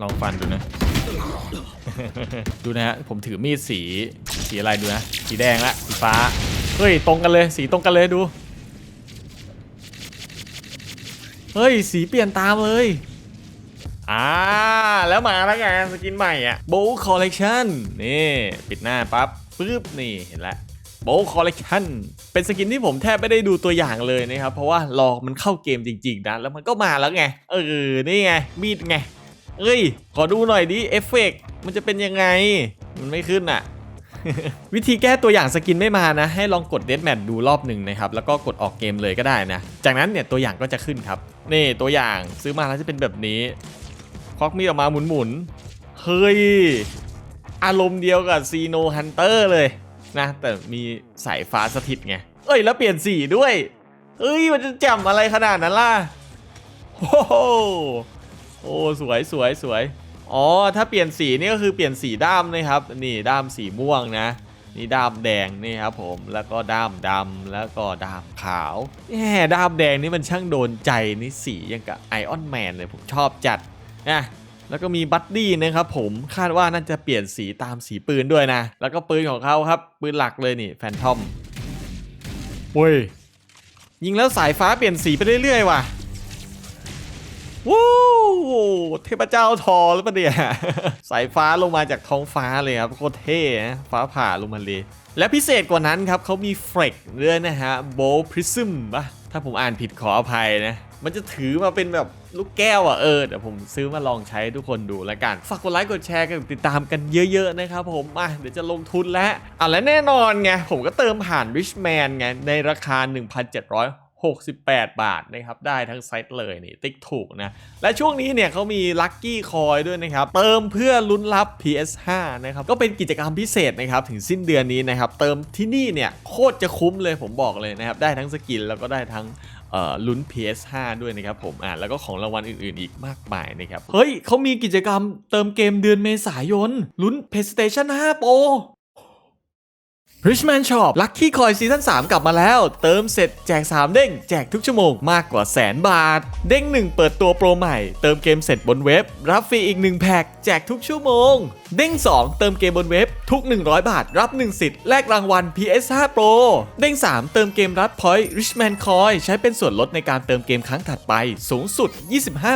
ลองฟันดูนะ ดูนะฮะ ผมถือมีดสีสีอะไรดูนะ สีแดงละ สีฟ้า เฮ้ย ตรงกันเลย สีตรงกันเลยดู เฮ้ย สีเปลี่ยนตามเลย อ่า แล้วมาแล้วไงสกินใหม่อะโบ c คอลเล t ชันนี่ ปิดหน้าปั๊บปึ๊บ นี่ เห็นแล้วโบ c คอลเล t ชันเป็นสกินที่ผมแทบไม่ได้ดูตัวอย่างเลยนะครับ เพราะว่ารอมันเข้าเกมจริง ๆนะแล้วมันก็มาแล้วไง เออ นี่ไง มีดไง เอ้ย ขอดูหน่อยดิเอฟเฟกมันจะเป็นยังไง มันไม่ขึ้นอะ วิธีแก้ตัวอย่างสกินไม่มานะ ให้ลองกดเด a แม t ดูรอบหนึ่งนะครับ แล้วก็กดออกเกมเลยก็ได้นะ จากนั้นเนี่ยตัวอย่างก็จะขึ้นครับ นี่ตัวอย่างซื้อมาแล้วจะเป็นแบบนี้ ควักมีดออกมาหมุนๆเฮ้ย อารมณ์เดียวกับซีโนฮันเตอร์เลยนะ แต่มีสายฟ้าสถิตไง เอ้ย แล้วเปลี่ยนสีด้วย เอ้ย มันจะจำอะไรขนาดนั้นล่ะโอ้ โอ้สวยสวยสวยอ๋อถ้าเปลี่ยนสีนี่ก็คือเปลี่ยนสีด้ามนะครับ นี่ด้ามสีม่วงนะ นี่ด้ามแดงนี่ครับผมแล้วก็ด้ามดำแล้วก็ด้ามขาวแหมด้ามแดงนี่มันช่างโดนใจนี่สียังกับไอออนแมนเลยผมชอบจัดนะแล้วก็มีบัดดี้นะครับผมคาดว่าน่าจะเปลี่ยนสีตามสีปืนด้วยนะ แล้วก็ปืนของเขาครับ ปืนหลักเลยนี่แฟนทอมเว้ยยิงแล้วสายฟ้าเปลี่ยนสีไปเรื่อยๆว่ะ วู้เทพเจ้าทอหรือเปล่าเนี่ยสายฟ้าลงมาจากท้องฟ้าเลยครับโคตรเท่ฟ้าผ่าลงมาเลย และพิเศษกว่านั้นครับเขามีเฟรกด้วยนะฮะโบพริซึมปะถ้าผมอ่านผิดขออภัยนะมันจะถือมาเป็นแบบลูกแก้วอะเออเดี๋ยวผมซื้อมาลองใช้ทุกคนดูแล้วกัน ฝากกดไลค์กดแชร์กันติดตามกันเยอะๆนะครับผมอะเดี๋ยวจะลงทุนแล้วอะและแน่นอนไงผมก็เติมผ่าน Richman ไงในราคา 1,700 68 บาทนะครับ ได้ทั้งไซต์เลยนี่ติ๊กถูกนะ และช่วงนี้เนี่ยเขามีลัคกี้คอยด้วยนะครับ เติมเพื่อลุ้นรับ PS5 นะครับ ก็เป็นกิจกรรมพิเศษนะครับ ถึงสิ้นเดือนนี้นะครับ เติมที่นี่เนี่ย โคตรจะคุ้มเลยผมบอกเลยนะครับ ได้ทั้งสกินแล้วก็ได้ทั้งเอ่อลุ้น PS5 ด้วยนะครับผมอ่าแล้วก็ของรางวัลอื่นๆอีกมากมายนะครับ เฮ้ยเขามีกิจกรรมเติมเกมเดือนเมษายนลุ้น PlayStation 5 Pro Richman Shop Lucky Coin ซีซั่น3กลับมาแล้ว เติมเสร็จแจก 3 เด้ง แจกทุกชั่วโมงมากกว่าแสนบาท เด้ง 1 เปิดตัวโปรใหม่ เติมเกมเสร็จบนเว็บ รับฟรีอีก 1 แพ็กแจกทุกชั่วโมง เด้ง 2 เติมเกมบนเว็บทุก 100 บาท รับ 1 สิทธิ์แลกรางวัล PS5 Pro เด้ง 3 เติมเกมรับ Point Richman Coin ใช้เป็นส่วนลดในการเติมเกมครั้งถัดไปสูงสุด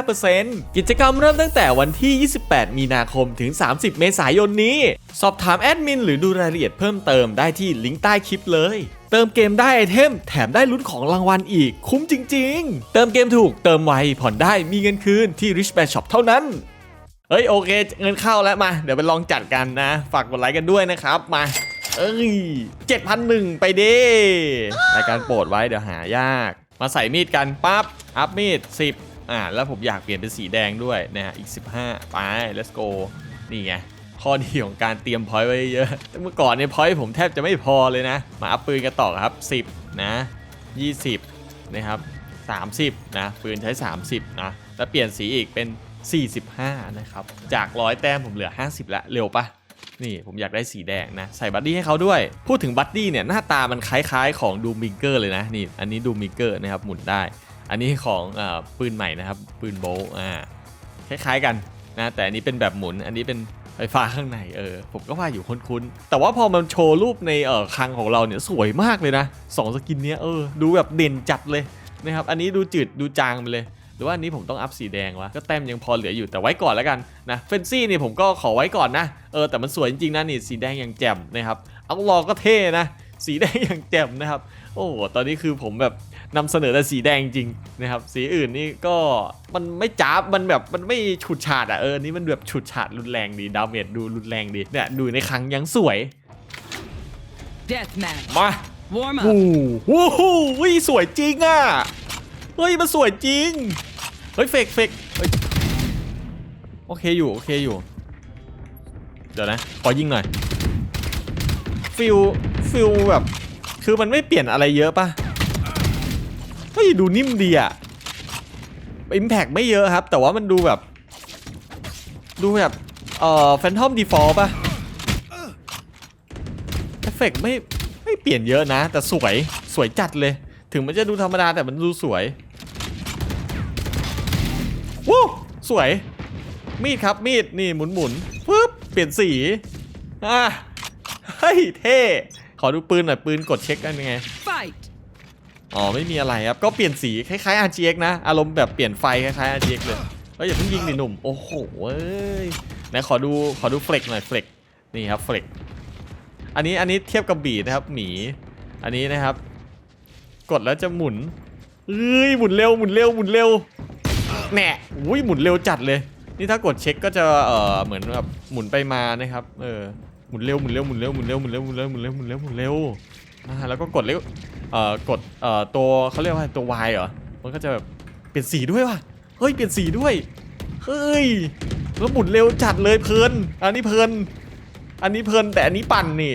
25%กิจกรรมเริ่มตั้งแต่วันที่ 28 มีนาคมถึง 30 เมษายนนี้สอบถามแอดมินหรือดูรายละเอียดเพิ่มเติมได้ที่ลิงก์ใต้คลิปเลย เติมเกมได้ไอเทม แถมได้ลุ้นของรางวัลอีก คุ้มจริง ๆ เติมเกมถูกเติมไวผ่อนได้มีเงินคืนที่ Rich Band Shop เท่านั้นเฮ้ยโอเค เงินเข้าแล้วมา เดี๋ยวไปลองจัดกันนะ ฝากกดไลค์กันด้วยนะครับมา เอ้ย7,001ไปเด้รายการโปรดไว้เดี๋ยวหายาก มาใส่มีดกันปั๊บอัพมีด10อ่าแล้วผมอยากเปลี่ยนเป็นสีแดงด้วยนะฮะอีก 15 ไป let's go นี่ไง ข้อดีของการเตรียมพอยต์ไว้เยอะเมื่อก่อนเนี่ยพอยต์ผมแทบจะไม่พอเลยนะ มาอัพปืนกันต่อครับ 10 นะ 20 นะครับ 30 นะ ปืนใช้ 30 นะ แล้วเปลี่ยนสีอีกเป็น 45 นะครับ จากร้อยแต้มผมเหลือ 50ล้วเร็วปะนี่ผมอยากได้สีแดงนะ ใส่บัดดี้ให้เขาด้วย พูดถึงบัดดี้เนี่ย หน้าตามันคล้ายๆของดูมิงเกอร์เลยนะ นี่ อันนี้ดูมิงเกอร์นะครับ หมุนได้ อันนี้ของอปืนใหม่นะครับ ปืนโบลต์อ่าคล้ายๆกันนะ แต่อันนี้เป็นแบบหมุน อันนี้เป็น ไฟฟ้าข้างในเออผมก็ว่าอยู่คุ้นๆแต่ว่าพอมันโชว์รูปในเออคังของเราเนี่ยสวยมากเลยนะสองสกินเนี้ยเออดูแบบเด่นจัดเลยนะครับอันนี้ดูจืดดูจางไปเลยหรือว่าอันนี้ผมต้องอัพสีแดงวะก็แต้มยังพอเหลืออยู่แต่ไว้ก่อนแล้วกันนะเฟนซี่นี่ผมก็ขอไว้ก่อนนะเออแต่มันสวยจริงๆนะนี่สีแดงอย่างแจ่มนะครับเอาลอก็เท่นะ สีแดงอย่างแจ่มนะครับ โอ้โหตอนนี้คือผมแบบ นำเสนอแต่สีแดงจริงนะครับสีอื่นนี่ก็มันไม่จ้าบมันแบบมันไม่ฉุดฉาดอะเออนี่มันแบบฉุดฉาดรุนแรงดีดาเมจดูรุนแรงดีเนี่ยดูในครั้งยังสวย Deathmatch. มา Warm โอ้ up. โหเฮ้ยสวยจริงอะเฮ้ยมันสวยจริงเฮ้ยเฟกเฟกเฮ้ยโอเคอยู่โอเคอยู่เดี๋ยวนะขอยิงหน่อยฟิลฟิลแบบคือมันไม่เปลี่ยนอะไรเยอะป่ะเฮ้ย ดูนิ่มดีอะอิมแพกไม่เยอะครับ แต่ว่ามันดูแบบ ดูแบบเอ่อแฟนทอมดีฟอลป่ะเอฟเฟกต์ไม่ไม่เปลี่ยนเยอะนะ แต่สวยสวยจัดเลย ถึงมันจะดูธรรมดาแต่มันดูสวยวู้สวย มีดครับมีดนี่หมุนหมุนปึ๊บเปลี่ยนสีอะเฮ้ยเท่ขอดูปืนหน่อยปืนกดเช็คกันยังไง Fight! อ๋อไม่มีอะไรครับก็เปลี่ยนสีคล้ายๆ RGX นะ อารมณ์แบบเปลี่ยนไฟคล้ายๆ RGX เลยเฮ้ยอย่าเพิ่งยิงดิหนุ่มโอ้โหเว้ยไหนขอดูขอดูเฟล็กหน่อยเฟล็กนี่ครับเฟล็กอันนี้อันนี้เทียบกับบีนะครับหมีอันนี้นะครับ กดแล้วจะหมุนเอ้ยหมุนเร็วหมุนเร็วหมุนเร็วแหน่อุ้ยหมุนเร็วจัดเลย นี่ถ้ากดเช็คก็จะเออเหมือนแบบหมุนไปมานะครับเออหมุนเร็วหมุนเร็วหมุนเร็วหมุนเร็วหมุนเร็วหมุนเร็วหมุนเร็วหมุนเร็วหมุนเร็ว แล้วก็กดเร็วเอ่อกดเอ่อตัวเขาเรียกว่าตัว Y เหรอ มันก็จะแบบเปลี่ยนสีด้วยว่ะ เฮ้ยเปลี่ยนสีด้วย เฮ้ยแล้วหมุนเร็วจัดเลยเพลิน อันนี้เพลิน อันนี้เพลินแต่อันนี้ปั่นนี่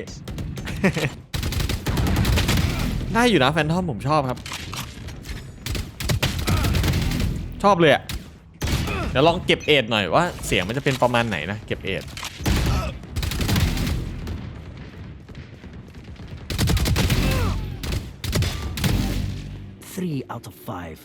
ได้อยู่นะแฟนทอมผมชอบครับ ชอบเลยอะเดี๋ยวลองเก็บเอ็ดหน่อยว่าเสียงมันจะเป็นประมาณไหนนะเก็บเอ็ด Three out of five.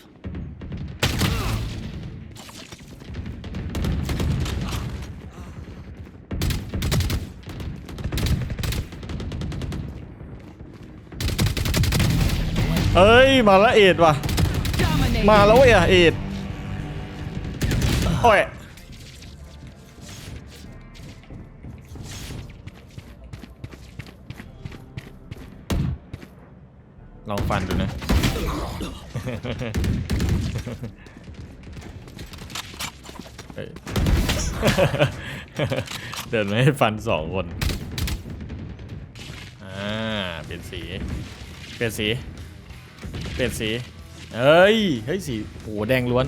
เอ้ย มาแล้วเอ็ดว่ะ Dominating! มาแล้วเว้ยอะเอ็ดโอ้ยลองฟันดูนะ เดินมาให้ฟันสองคน อ่า เปลี่ยนสี เปลี่ยนสี เปลี่ยนสี เฮ้ย เฮ้ยสีโอ้โหแดงล้วน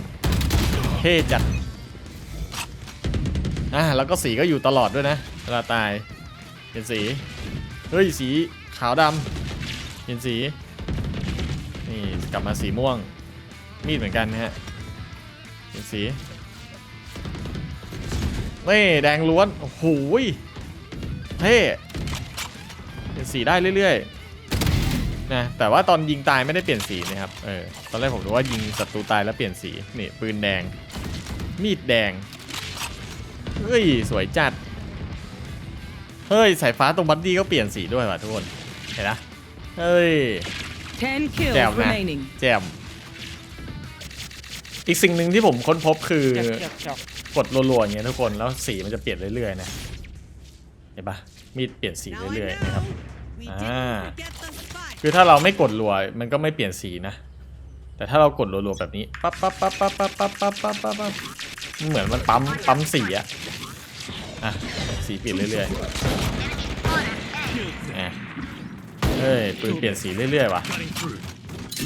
เท่จัด อ่า แล้วก็สีก็อยู่ตลอดด้วยนะ เวลาตาย เปลี่ยนสี เฮ้ย สีขาวดำเปลี่ยนสี กลับมาสีม่วง มีดเหมือนกันนะฮะเปลี่ยนสีนี่แดงล้วน โอ้โหยเท่เปลี่ยนสีได้เรื่อยๆ นะ แต่ว่าตอนยิงตายไม่ได้เปลี่ยนสีนะครับ เออ ตอนแรกผมดูว่ายิงศัตรูตายแล้วเปลี่ยนสี นี่ปืนแดง มีดแดง เฮ้ย สวยจัด เฮ้ย สายฟ้าตรงบัดดี้ก็เปลี่ยนสีด้วยว่ะทุกคน เห็นนะเฮ้ย Ten kills Damn, man. remaining. แจม อีกสิ่งหนึ่งที่ผมค้นพบคือกดรัวๆอย่างเงี้ยทุกคนแล้วสีมันจะเปลี่ยนเรื่อยๆนะเห็นปะมีดเปลี่ยนสีเรื่อยๆนะครับอ่าคือถ้าเราไม่กดรัวมันก็ไม่เปลี่ยนสีนะ แต่ถ้าเรากดรัวๆแบบนี้ปั๊บปั๊บปั๊บปั๊บปั๊บปั๊บปั๊บปั๊บปั๊บปั๊บมันเหมือนมันปั๊มปั๊มสีอะอะสีเปลี่ยนเรื่อยๆอะ เฮ้ยปืนเปลี่ยนสีเรื่อยๆว่ะ Cutting through.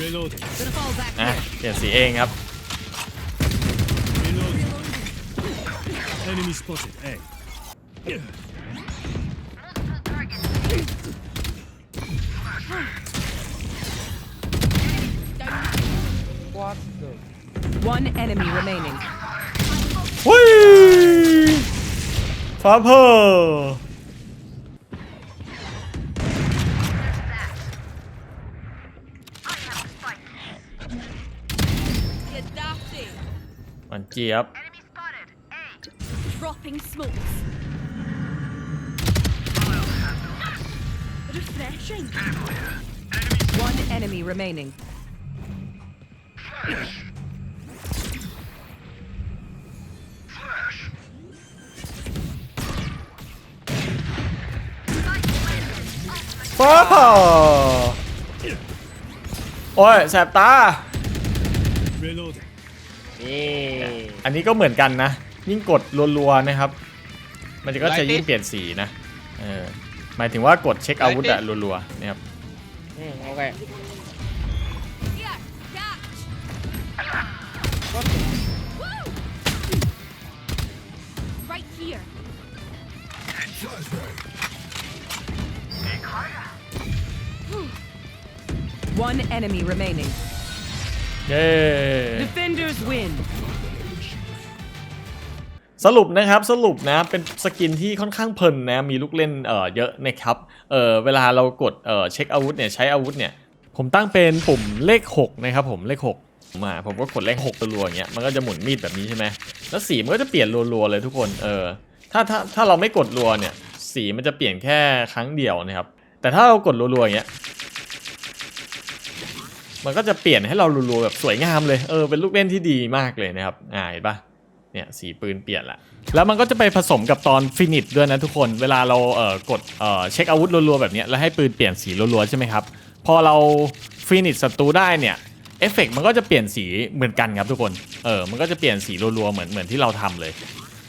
Reloading. Gonna fall back อะเปลี่ยนสีเองครับ Reloading. Enemy spotted. A. One enemy remaining. วุ้ยฟ้าเ One G up. Dropping smokes. Refreshing. One enemy remaining. Flash. Flash. Wow. โอ้ยแสบตา นี่อันนี้ก็เหมือนกันนะ ยิ่งกดรัวๆนะครับ มันจะก็จะยิ่งเปลี่ยนสีนะเออหมายถึงว่ากดเช็คอาวุธอะรัวๆนะครับอืมโอเค เย้ Defenders win. สรุปนะครับสรุปนะเป็นสกินที่ค่อนข้างเพลินนะมีลูกเล่นเอ่อเยอะนะครับเอ่อเวลาเรากดเอ่อเช็คอาวุธเนี่ยใช้อาวุธเนี่ยผมตั้งเป็นปุ่มเลข 6 นะครับผมเลข 6 มาผมก็กดเลขหกรัวๆอย่างเงี้ยมันก็จะหมุนมีดแบบนี้ใช่ไหมแล้วสีมันก็จะเปลี่ยนรัวๆเลยทุกคนเออถ้าถ้าถ้าเราไม่กดรัวเนี่ยสีมันจะเปลี่ยนแค่ครั้งเดียวนะครับแต่ถ้าเรากดรัวๆอย่างเงี้ย มันก็จะเปลี่ยนให้เรารัวๆแบบสวยงามเลยเออเป็นลูกเล่นที่ดีมากเลยนะครับอ่าเห็นปะเนี่ยสีปืนเปลี่ยนละแล้วมันก็จะไปผสมกับตอนฟินิชด้วยนะทุกคน เวลาเราเอ่อกดเอ่อเช็คอาวุธรัวๆแบบเนี้ยแล้วให้ปืนเปลี่ยนสีรัวๆใช่ไหมครับพอเราฟินิชศัตรูได้เนี่ยเอฟเฟกต์มันก็จะเปลี่ยนสีเหมือนกันครับทุกคนเออมันก็จะเปลี่ยนสีรัวๆเหมือนเหมือนที่เราทำเลย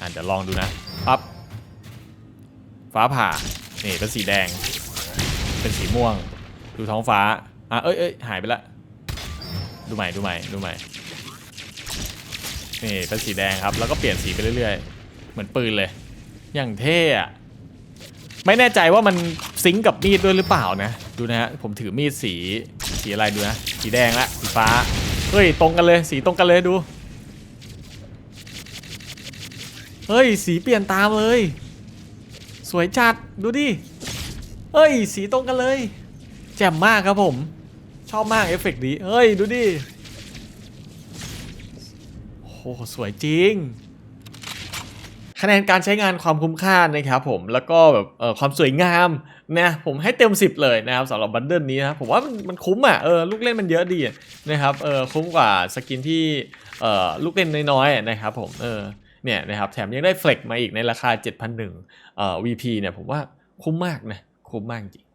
อะเดี๋ยวลองดูนะปั๊บฟ้าผ่านี่เป็นสีแดง เป็นสีม่วง ดูท้องฟ้าอะเอ้ยเอ้ยหายไปละ ดูใหม่ดูใหม่ดูใหม่นี่เป็นสีแดงครับ แล้วก็เปลี่ยนสีไปเรื่อยๆ เหมือนปืนเลย อย่างเท่อะไม่แน่ใจว่ามันซิงก์กับมีดด้วยหรือเปล่านะ ดูนะฮะ ผมถือมีดสีสีอะไรดูนะ สีแดงละสีฟ้า เฮ้ย ตรงกันเลย สีตรงกันเลยดู เฮ้ย สีเปลี่ยนตามเลย สวยจัด ดูดิ เฮ้ย สีตรงกันเลย แจ่มมากครับผม ชอบมากเอฟเฟกต์นี้ เฮ้ย ดูดิโอ้โหสวยจริง คะแนนการใช้งานความคุ้มค่านะครับผมแล้วก็แบบเออความสวยงามนะผมให้เต็ม 10 เลยนะครับสำหรับบันเดิลนี้นะผมว่ามันมันคุ้มอะเออลูกเล่นมันเยอะดีนะครับเออคุ้มกว่าสกินที่เออลูกเล่นน้อยๆนะครับผมเออเนี่ยนะครับแถมยังได้เฟล็กมาอีกในราคา 7,001เอ่อ VP เนี่ยผมว่าคุ้มมากนะคุ้มมากจริง